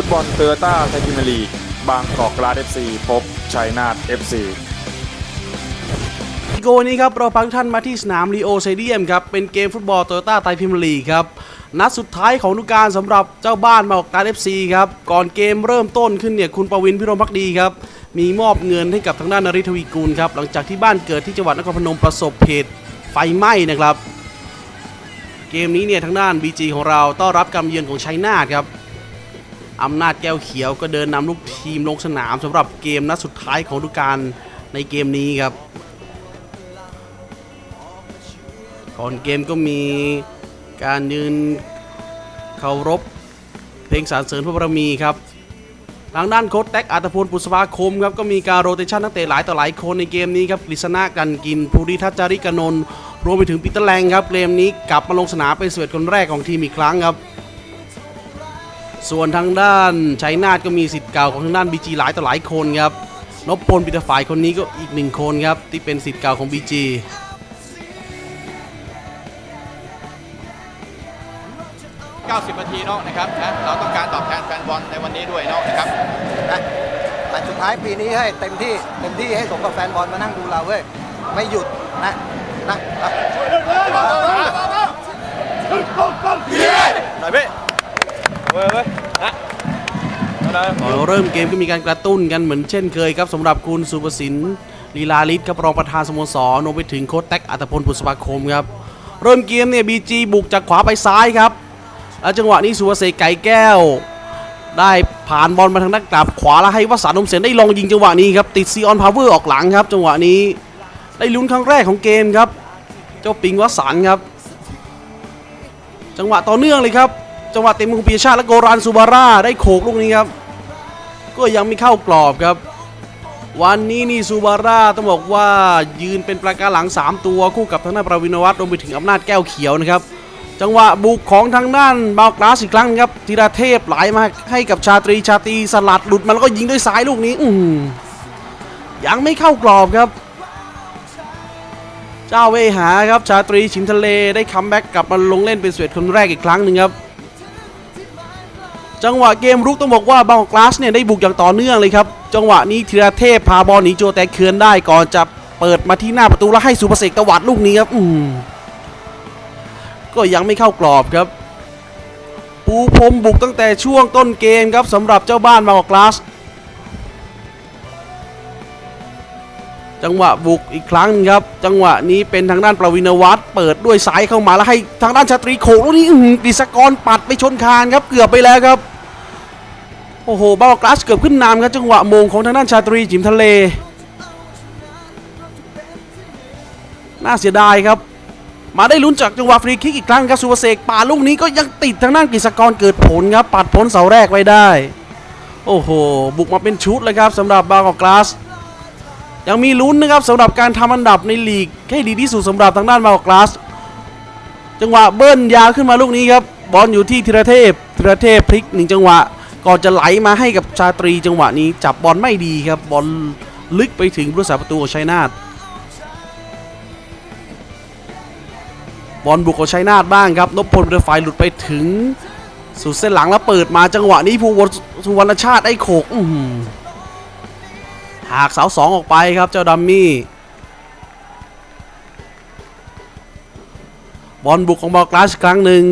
ฟุตบอลโตโยต้าไทยพรีเมียร์ลีบางกอกกลาดเอฟซีพบชัยนาทเอฟซีโกนี้ครับ เราพาทุกท่านมาที่สนามลีโอเซเดียมครับ เป็นเกมฟุตบอลโตโยต้าไทยพรีเมียร์ลีครับ นัดสุดท้ายของฤดูกาลสำหรับเจ้าบ้านมาออกการเอฟซีครับ ก่อนเกมเริ่มต้นขึ้นเนี่ย คุณประวินพิรมพักดีครับ มีมอบเงินให้กับทางด้านนริทวีกูลครับ หลังจากที่บ้านเกิดที่จังหวัดนครพนมประสบเหตุไฟไหม้นะครับ เกมนี้เนี่ยทางด้าน BG ของเราต้อนรับการเยือนของชัยนาทครับ อำนาจแก้วเขียวก็เดินนำลูกทีมลงสนามสำหรับเกมนัดสุดท้ายของฤดูกาลในเกมนี้ครับ ก่อนเกมก็มีการยืนเคารพเพลงสรรเสริญพระบารมีครับทางด้านโค้ชแท็กอัตพลปุษภาคมครับก็มีการโรเตชันนักเตะหลายต่อหลายคนในเกมนี้ครับกฤษณะกันกินภูริทัศจาริกนนท์รวมไปถึงปีเตอร์แลงครับเกมนี้กลับมาลงสนามเป็นสเวตคนแรกของทีมอีกครั้งครับ ส่วนทางด้านชัยนาทก็มีสิทธิ์เก่าของทางด้านบีจีหลายต่อหลายคนครับนพพลปิตฝ่ายคนนี้ก็อีกหนึ่งคนครับที่เป็นสิทธิ์เก่าของบีจี90 นาทีเนาะนะครับนะเราต้องการตอบแทนแฟนบอลในวันนี้ด้วยเนาะนะครับนะแต่สุดท้ายปีนี้ให้เต็มที่เต็มที่ให้สมกับแฟนบอลมานั่งดูเราเว้ยไม่หยุดนะนะนะหน่อยพี่เว้ยเว้ยนะเอาเลยก่อนเริ่มเกมก็มีการกระตุ้นกันเหมือนเช่นเคยครับสำหรับคุณสุประสินลีลาลิศครับรองประธานสโมสรรวมไปถึงโค้ชแท็กอัตพลปุษภาคมครับ เริ่มเกมเนี่ยบีจีบุกจากขวาไปซ้ายครับ แล้วจังหวะนี้สุวเสกไก่แก้ว ได้ผ่านบอลมาทางด้านกลับขวาแล้วให้วสันต์นมเสนได้ลองยิงจังหวะนี้ครับติดซีออนพาวเวอร์ออกหลังครับ จังหวะนี้ได้ลุ้นครั้งแรกของเกมครับ เจ้าปิงวสันครับ จังหวะต่อเนื่องเลยครับ จังหวะเต็มมือของปีชาติและโกรานซูบาร่าได้โขกลูกนี้ครับ ก็ยังไม่เข้ากรอบครับ วันนี้นี่ซูบาร่าต้องบอกว่ายืนเป็นประการหลัง 3 ตัวคู่กับทางด้านประวินวัฒน์รวมไปถึงอำนาจแก้วเขียวนะครับ จังหวะบุกของทางด้านบาวกลาสอีกครั้งครับธีรเทพไหลมาให้กับชาตรีชาตรีสลัดหลุดมาแล้วก็ยิงด้วยซ้ายลูกนี้ อืยังไม่เข้ากรอบครับ เจ้าเวหาครับชาตรีชิมทะเลได้คัมแบ็กกลับมาลงเล่นเป็นสวตคนแรกอีกครั้งหนึ่งครับ จังหวะเกมรุกต้องบอกว่าบางกลาสเนี่ยได้บุกอย่างต่อเนื่องเลยครับ จังหวะนี้ธีรเทพพาบอลหนีโจแต่เคือนได้ก่อนจะเปิดมาที่หน้าประตูแล้วให้สุภเสกตวัดลูกนี้ครับอืมก็ยังไม่เข้ากรอบครับ ปูพรมบุกตั้งแต่ช่วงต้นเกมครับสำหรับเจ้าบ้านบางกลาส จังหวะบุกอีกครั้งครับ จังหวะนี้เป็นทางด้านประวินวัฒน์เปิดด้วยซ้ายเข้ามาแล้วให้ทางด้านชาตรีโขกลูกนี้อื้อหือดิสกรปัดไปชนคานครับเกือบไปแล้วครับโอ้โหบาลกลาสเกือบขึ้นนำครับจังหวะมงของทางด้านชาตรีจิมทะเล น่าเสียดายครับ มาได้ลุ้นจากจังหวะฟรีคิกอีกครั้งครับสุวเสกป่าลูกนี้ก็ยังติดทางด้านกฤษกรเกิดผลครับปัดพ้นเสาแรกไว้ได้ โอ้โห บุกมาเป็นชุดเลยครับสำหรับบาลกลาส ยังมีลุ้นนะครับสำหรับการทำอันดับในลีกให้ดีที่สุดสำหรับทางด้านมาอกลาสจังหวะเบิ้ลยาวขึ้นมาลูกนี้ครับบอลอยู่ที่ธีรเทพธีรเทพพลิกหนึ่งจังหวะก่อนจะไหลมาให้กับชาตรีจังหวะนี้จับบอลไม่ดีครับบอลลึกไปถึงผู้รักษาประตูของชัยนาทบอลบุกของชัยนาทบ้างครับนพพลเรือไฟหลุดไปถึงสุดเส้นหลังแล้วเปิดมาจังหวะนี้ภูวสุวรรณชาติได้โขกอื หากเสาสองออกไปครับเจ้าดัมมี่ บอลบุกของบอลกลาสครั้งหนึ่ง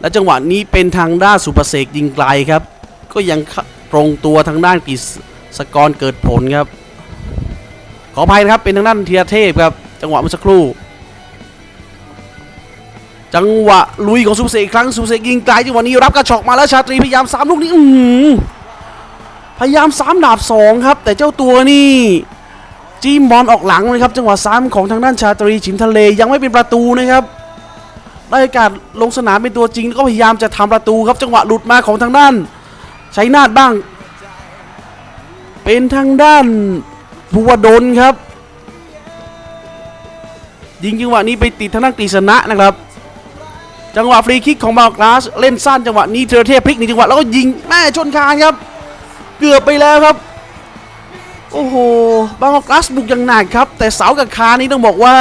และจังหวะนี้เป็นทางด้านสุประเสกยิงไกลครับ ก็ยังตรงตัวทางด้านกฤษกรเกิดผลครับ ขออภัยนะครับเป็นทางด้านเทียเทพครับ จังหวะเมื่อสักครู่ จังหวะลุยของสุปเสกอีกครั้งสุปเสกยิงไกลจังหวะนี้รับกระชอกมาแล้วชาตรีพยายามสามลูกนี้ อื พยายามซ้ำดาบสองครับ แต่เจ้าตัวนี่จิ้มบอลออกหลังเลยครับ จังหวะซ้ำของทางด้านชาตรีฉิมทะเลยังไม่เป็นประตูนะครับได้โอกาสลงสนามเป็นตัวจริงก็พยายามจะทำประตูครับจังหวะหลุดมาของทางด้านชัยนาทบ้าง เป็นทางด้านภูวดลครับ ยิงจังหวะนี้ไปติดทางด้านกฤษณะนะครับ จังหวะฟรีคิกของบาลกลาสเล่นสั้นจังหวะนี้เทอร์เทพพลิกหนึ่งจังหวะแล้วก็ยิงแม่ชนคานครับ เกือบไปแล้วครับ โอ้โหบางกอกกลาสบุกอย่างหนักครับ แต่เสากับคานนี้ต้องบอกว่า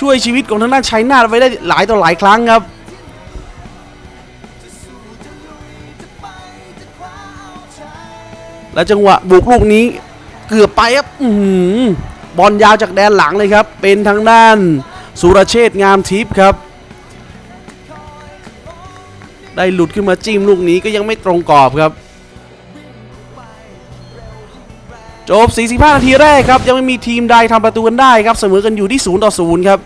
ช่วยชีวิตของทางด้านชัยนาทไว้ได้หลายต่อหลายครั้งครับและจังหวะบุกลูกนี้เกือบไปครับอืบอลยาวจากแดนหลังเลยครับ เป็นทางด้านสุรเชษงามทิพย์ครับ ได้หลุดขึ้นมาจิ้มลูกนี้ก็ยังไม่ตรงกรอบครับ จบ 45 นาทีแรกครับ ยังไม่มีทีมใดทำประตูกันได้ครับ เสมอกันอยู่ที่ 0 ต่อ 0 ครับ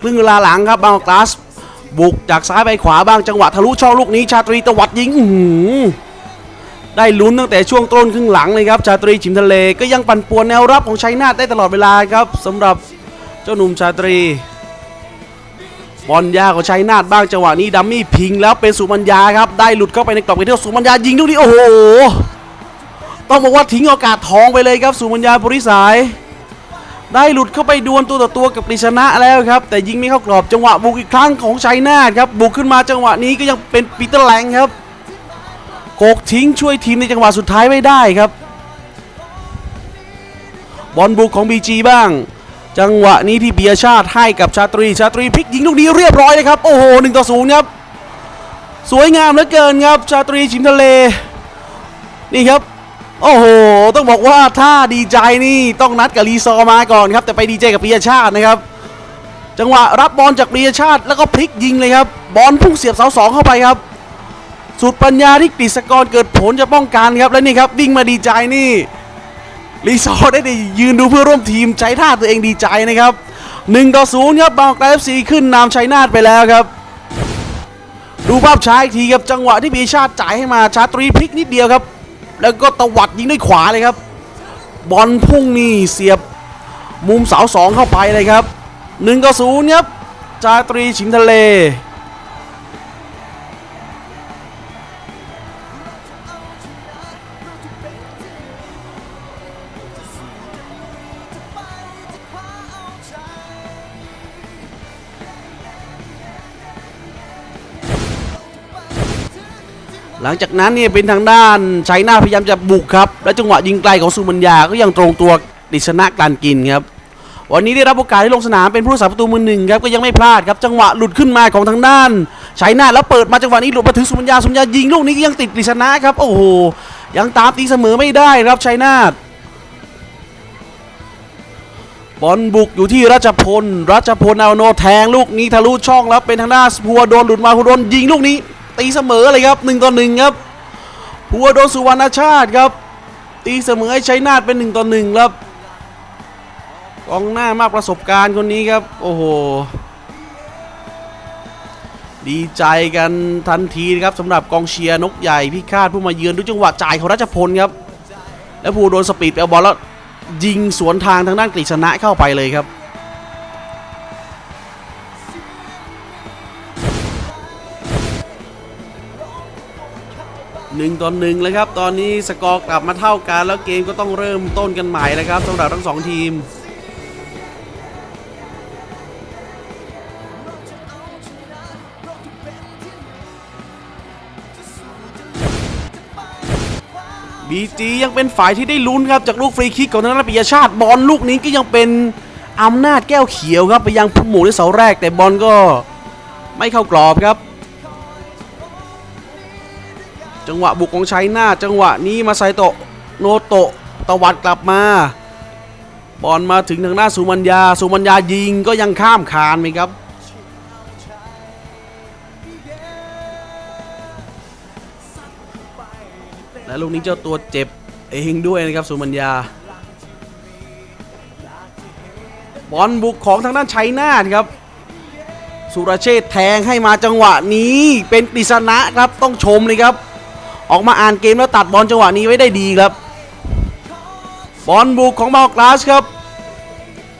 ครึ่งเวลาหลังครับบางกลาส บุกจากซ้ายไปขวาบ้างจังหวะทะลุช่องลูกนี้ ชาตรีตวัดยิงได้ลุ้นตั้งแต่ช่วงต้นครึ่งหลังเลยครับ ชาตรีชิมทะเลก็ยังปั่นป่วนแนวรับของชัยนาทได้ตลอดเวลาครับสำหรับ เจ้าหนุ่มชาตรี บอลยาของชัยนาทบ้างจังหวะนี้ดัมมี่พิงแล้วเป็นสุมัญญาครับได้หลุดเข้าไปในกรอบเขตโทษสุมัญญายิงลูกนี้โอ้โหต้องบอกว่าทิ้งโอกาสทองไปเลยครับสุมัญญาปุริสาย ได้หลุดเข้าไปดวลตัวต่อตัวกับปริชนะแล้วครับ แต่ยิงไม่เข้ากรอบจังหวะบุกอีกครั้งของชัยนาทครับบุกขึ้นมาจังหวะนี้ก็ยังเป็นปีเตอร์แลงครับโกกทิ้งช่วยทีมในจังหวะสุดท้ายไม่ได้ครับ บอลบุกของบีจีบ้าง จังหวะนี้ที่เบียชาติให้กับชาตรีชาตรีพลิกยิงลูกนี้เรียบร้อยเลยครับ โอ้โหหนึ่งต่อศูนย์ครับ สวยงามเหลือเกินครับ ชาตรีชิมทะเล นี่ครับ โอ้โห ต้องบอกว่าถ้าดีใจนี่ต้องนัดกับรีซอมาก่อนครับ แต่ไปดีใจกับปริยชาตินะครับ จังหวะรับบอลจากปริยชาติแล้วก็พลิกยิงเลยครับ บอลพุ่งเสียบเสาสองเข้าไปครับ สุดปัญญาที่กฤษกรเกิดผลจะป้องกันครับ และนี่ครับวิ่งมาดีใจนี่ รีซอร์ได้ยืนดูเพื่อร่วมทีมใช้ท่าตัวเองดีใจนะครับ1ต่อ0ครับบางกอกเอฟซีขึ้นนำชัยนาทไปแล้วครับ ดูภาพช้าอีกทีครับจังหวะที่ปีชาติจ่ายให้มาชาตรีพลิกนิดเดียวครับ แล้วก็ตวัดยิงด้วยขวาเลยครับ บอลพุ่งนี่เสียบมุมเสาสองเข้าไปเลยครับ1ต่อ0ครับชาตรีชิงทะเล หลังจากนั้นเนี่ยเป็นทางด้านชัยนาพยายามจะบุกครับ และจังหวะยิงไกลของสุมัญญาก็ยังตรงตัวดิชนะการกินครับ วันนี้ได้รับโอกาสให้ลงสนามเป็นผู้รักษาประตูมือหนึ่งครับก็ยังไม่พลาดครับจังหวะหลุดขึ้นมาของทางด้านชัยนาแล้วเปิดมาจังหวะนี้หลุดมาถึงสุมัญญาสุมัญญายิงลูกนี้ยังติดดิชนะครับโอ้โหยังตามตีเสมอไม่ได้ครับชัยนาทบอลบุกอยู่ที่รัชพล รัชพลเอาโนแทงลูกนี้ทะลุช่องแล้วเป็นทางด้านพัวโดนหลุดมาพัวโดนยิงลูกนี้ ตีเสมอเลยครับ1ต่อ1ครับพัวโดนสุวรรณชาติครับ ตีเสมอให้ชัยนาทเป็น1ต่อ1ครับกองหน้ามากประสบการณ์คนนี้ครับ โอ้โห ดีใจกันทันทีครับสำหรับกองเชียร์นกใหญ่พิฆาตผู้มาเยือนด้วยจังหวะจ่ายของรัชพลครับ แล้วผู้โดนสปีดเอาบอลแล้วยิงสวนทางทางด้านกฤษณะเข้าไปเลยครับ หนึ่งต่อหนึ่งเลยครับ ตอนนี้สกอร์กลับมาเท่ากัน แล้วเกมก็ต้องเริ่มต้นกันใหม่แล้วครับสำหรับทั้งสองทีมบีจียังเป็นฝ่ายที่ได้ลุ้นครับ จากลูกฟรีคิกของทางด้านปิยชาติบอลลูกนี้ก็ยังเป็นอำนาจแก้วเขียวครับ ไปยังผู้หมู่ในเสาแรกแต่บอลก็ไม่เข้ากรอบครับ จังหวะบุกของชัยนาจังหวะนี้มาไซโตะโนโตะตวัดกลับมาบอลมาถึงทางหน้าสุมัญญา สุมัญญายิงก็ยังข้ามคานไปครับ และลูกนี้เจ้าตัวเจ็บเองด้วยนะครับสุมัญญา บอลบุกของทางด้านชัยนาทครับ สุรเชษแทงให้มาจังหวะนี้เป็นปริศนะครับต้องชมเลยครับ ออกมาอ่านเกมแล้วตัดบอลจังหวะนี้ไว้ได้ดีครับ บอลบุกของบอลกลาสครับ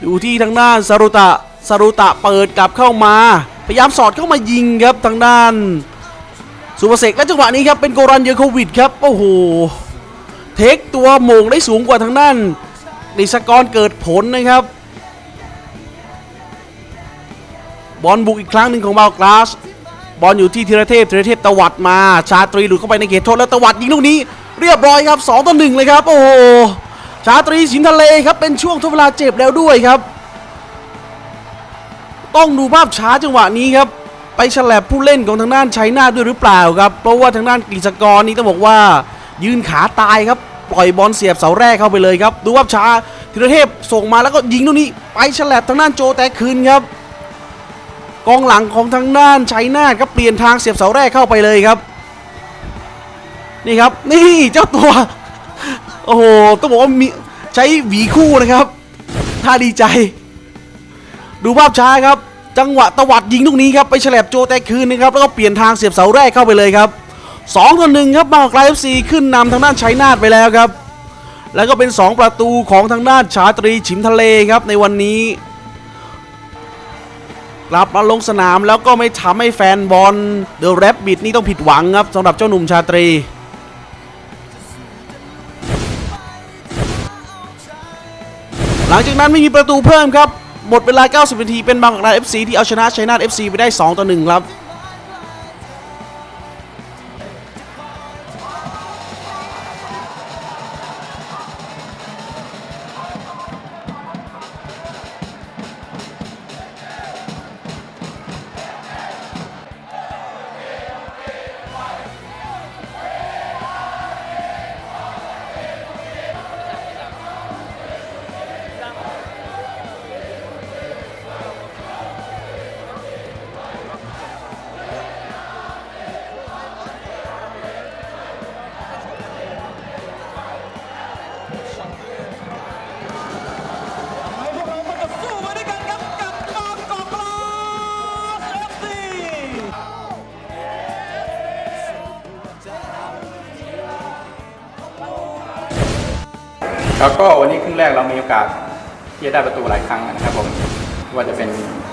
อยู่ที่ทางด้านสรุตะสรุตะเปิดกลับเข้ามา พยายามสอดเข้ามายิงครับทางด้านสุภเสกและจังหวะนี้ครับเป็นโกรันเยโควิดครับโอ้โหเทคตัวโมงได้สูงกว่าทางด้านดิสกรเกิดผลนะครับ บอลบุกอีกครั้งหนึ่งของบาลกลาส บอลอยู่ที่ธีรเทพธีรเทพตวัดมาชาตรีหลุดเข้าไปในเขตโทษแล้วตวัดยิงลูกนี้ เรียบร้อยครับ2ต่อ1เลยครับ โอ้โหชาตรีสินทะเลครับเป็นช่วงทดเวลาเจ็บแล้วด้วยครับ ต้องดูภาพช้าจังหวะนี้ครับ ไปฉลับผู้เล่นของทางด้านชัยนาด้วยหรือเปล่าครับ เพราะว่าทางด้านกฤษกรนี่ต้องบอกว่า ยืนขาตายครับปล่อยบอลเสียบเสาแรกเข้าไปเลยครับ ดูภาพช้าธีรเทพส่งมาแล้วก็ยิงตรงนี้ ไปฉลับทางด้านโจแต่คืนครับ กองหลังของทางด้านชัยนาทครับเปลี่ยนทางเสียบเสาแรกเข้าไปเลยครับ นี่ครับนี่เจ้าตัว โอ้โหต้องบอกว่ามีใช้หวีคู่นะครับท่าดีใจ ดูภาพช้าครับ จังหวะตวัดยิงลูกนี้ครับไปฉลบโจแต่คืนนะครับแล้วก็เปลี่ยนทางเสียบเสาแรกเข้าไปเลยครับ2ต่อหนึ่งครับบางกอกกลายเอฟซีขึ้นนำทางด้านชัยนาทไปแล้วครับ แล้วก็เป็น 2 ประตูของทางด้านชาตรีฉิมทะเลครับในวันนี้ กลับมาลงสนามแล้วก็ไม่ทำให้แฟนบอลเดอะแรบบิดนี่ต้องผิดหวังครับสำหรับเจ้าหนุ่มชาตรีหลังจากนั้นไม่มีประตูเพิ่มครับ หมดเวลา 90 นาทีเป็นบางกอกลาเอฟซีที่เอาชนะชัยนาทเอฟซีไปได้ 2 ต่อ 1 ครับ แล้วก็วันนี้ครึ่งแรกเรามีโอกาสที่จะได้ประตูหลายครั้งนะครับผมว่าจะเป็น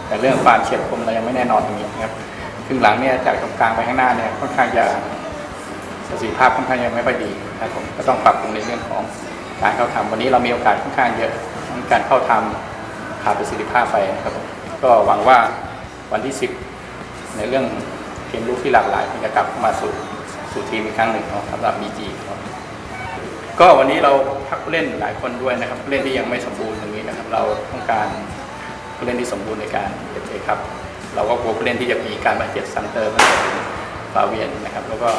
แต่เรื่องความเฉียบคมเรายังไม่แน่นอนตรงนี้นะครับครึ่งหลังเนี่ยจากตรงกลางไปข้างหน้าเนี่ยค่อนข้างจะประสิทธิภาพค่อนข้างยังไม่ค่อยดีนะครับผมก็ต้องปรับปรุงในเรื่องของการเข้าทำวันนี้เรามีโอกาสค่อนข้างเยอะทั้งการเข้าทำขาดประสิทธิภาพไปนะครับผมก็หวังว่าวันที่ 10 ในเรื่องเกมลุกที่หลากหลายมันจะกลับมาสู่สู่ทีมอีกครั้งหนึ่งสำหรับ BG ครับ ก็วันนี้เราพักเล่นหลายคนด้วยนะครับเล่นที่ยังไม่สมบูรณ์ตรงนี้นะครับ เราต้องการผู้เล่นที่สมบูรณ์ในการเตะครับ เราก็กลัวผู้เล่นที่จะมีการบาดเจ็บซันเตอร์มันเป็นฟาเวียนนะครับ แล้วก็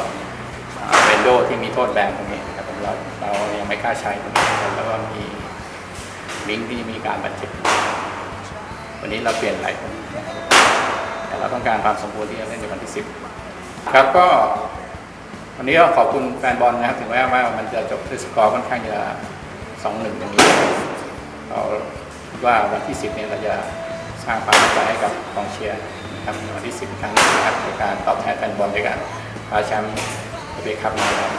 เบนโดที่มีโทษแบนตรงนี้นะครับเราเรายังไม่กล้าใช้ตรงนี้แล้วก็มีลิงที่มีการบาดเจ็บวันนี้เราเปลี่ยนหลายคนแต่เราต้องการความสมบูรณ์ที่จะเล่นในวันที่ 10 ครับก็ วันนี้ก็ขอบคุณแฟนบอลนะครับถึงแม้ว่ามันจะจบด้วยสกอร์ค่อนข้างจะสองหนึ่งอย่างนี้เราคิดว่าวันที่สิบเนี่ยเราจะสร้างความมั่นใจให้กับกองเชียร์นะครับในวันที่สิบครั้งนี้นะครับในการตอบแทนแฟนบอลด้วยการคว้าแชมป์เอฟเอคัพมาครับ